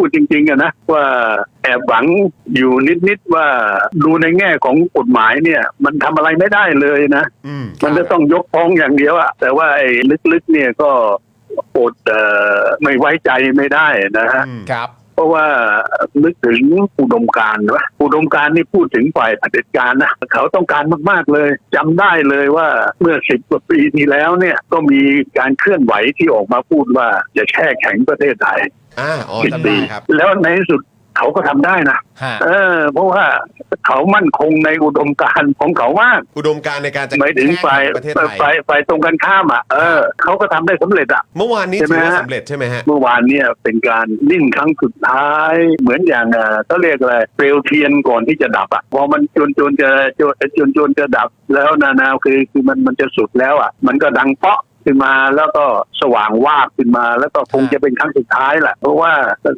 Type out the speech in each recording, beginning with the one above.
พูดจริงๆอะนะว่าแอบหวังอยู่นิดๆว่าดูในแง่ของกฎหมายเนี่ย มันทำอะไรไม่ได้เลยนะอืมมันจะต้องยกฟ้องอย่างเดียวอะแต่ว่าไอ้ลึกๆเนี่ยก็อดเอ่อไม่ไว้ใจไม่ได้นะฮะอืมครับเพราะว่านึกถึงอุดมการณ์วะอุดมการณ์นี่พูดถึงฝ่ายเผด็จการนะเขาต้องการมากๆเลยจำได้เลยว่าเมื่อสิบกว่าปีที่แล้วเนี่ยก็มีการเคลื่อนไหวที่ออกมาพูดว่าจะแช่แข็งประเทศไทย อ่าอ๋อสิบจำปีได้ครับ แล้วในที่สุดเขาก็ทำได้นะฮะเออ เพราะว่าเขามั่นคงในอุดมการณ์ของเขามากอุดมการณ์ในการจะหมายถึงฝ่ายแก้ไขประเทศไทยฝ่ายฝ่ายตรงกันข้ามอะเออเขาก็ทำได้สำเร็จอะเมื่อวานนี้ใช่ไหมถือว่าฮะสำเร็จใช่ไหมฮะเมื่อวานเนี่ยเป็นการนิ่งครั้งสุดท้าย เหมือนอย่างเอ่อเขาเรียกอะไรเปลวเทียนก่อนที่จะดับอะพอมันจนจนจะจนจนจนจะดับแล้วนานาคือคือมันมันจะสุดแล้วอะ มันก็ดังเปาะ ขึ้นมาแล้วก็สว่างวาบขึ้นมา แล้วก็คงจะเป็นครั้งสุดท้ายแหละเพราะว่า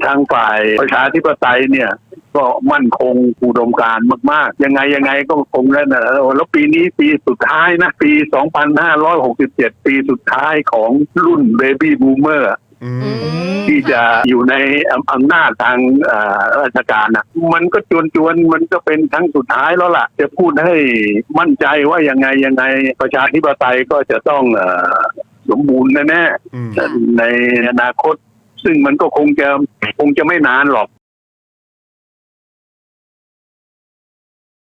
ทางฝ่ายประชาธิปไตยเนี่ย ก็มั่นคงอุดมการมากๆ ยังไงยังไงก็คงแล้วนะแล้วปีนี้ปีสุดท้ายนะ ปี 2567 ปีสุดท้ายของรุ่นเบบี้บูมเมอร์ที่จะอยู่ในอำอำนาจทางอ่อราชการนะมันก็จวนจวนๆมันก็เป็นครั้งสุดท้ายแล้วล่ะ จะพูดให้มั่นใจว่ายังไงยังไงประชาธิปไตยก็จะต้องอ สมบูรณ์แน่อืมๆในอนาคต ซึ่งมันก็คงจะคงจะไม่นานหรอก